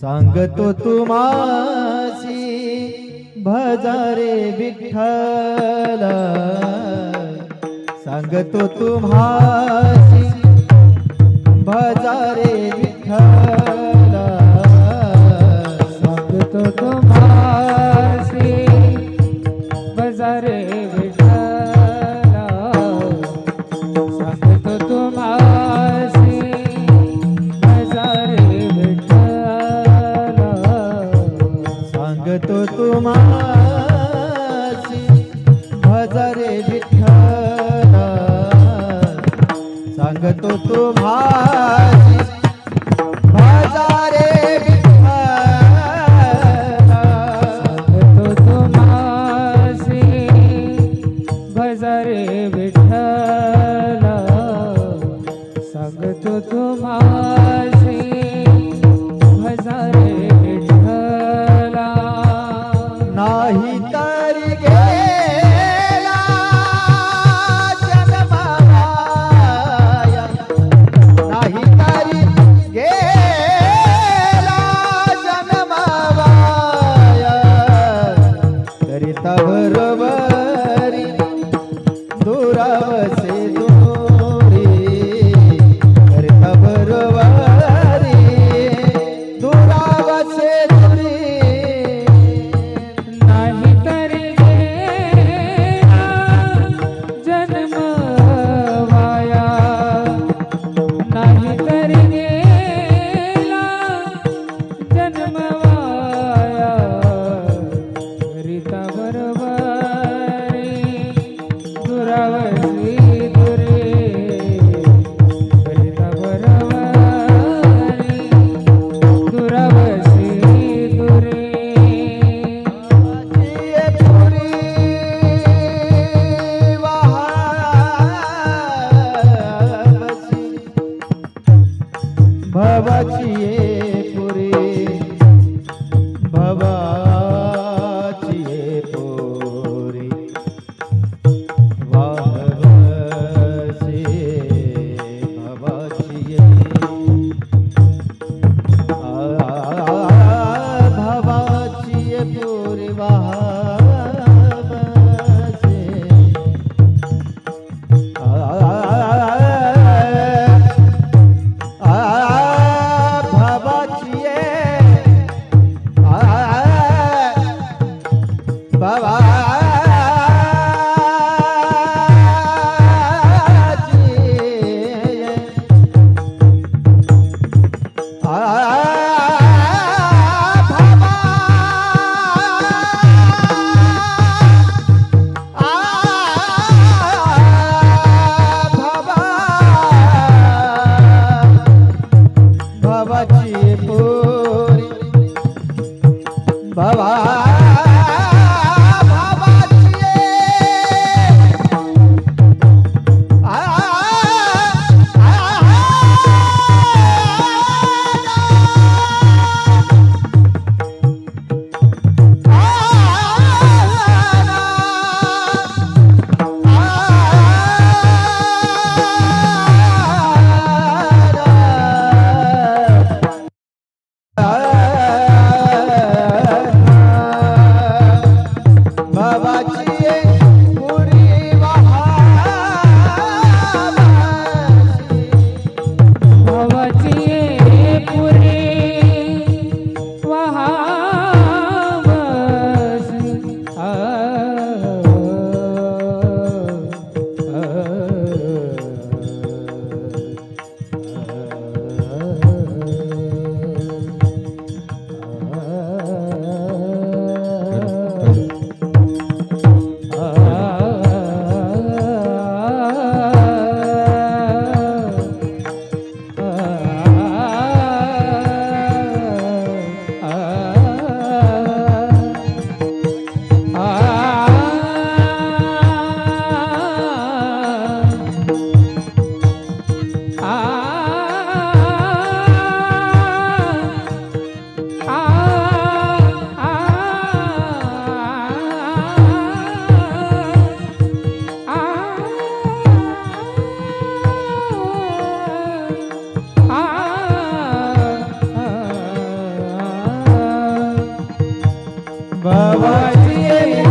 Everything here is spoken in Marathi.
सांगतो तुमासी भजारे विठ्ठल. सांगतो तुम्हासी भजारे तुम्हासी हजरे विठ्ठल सांगतो तुम्हासी भवचिये 拜拜。ભવજીએ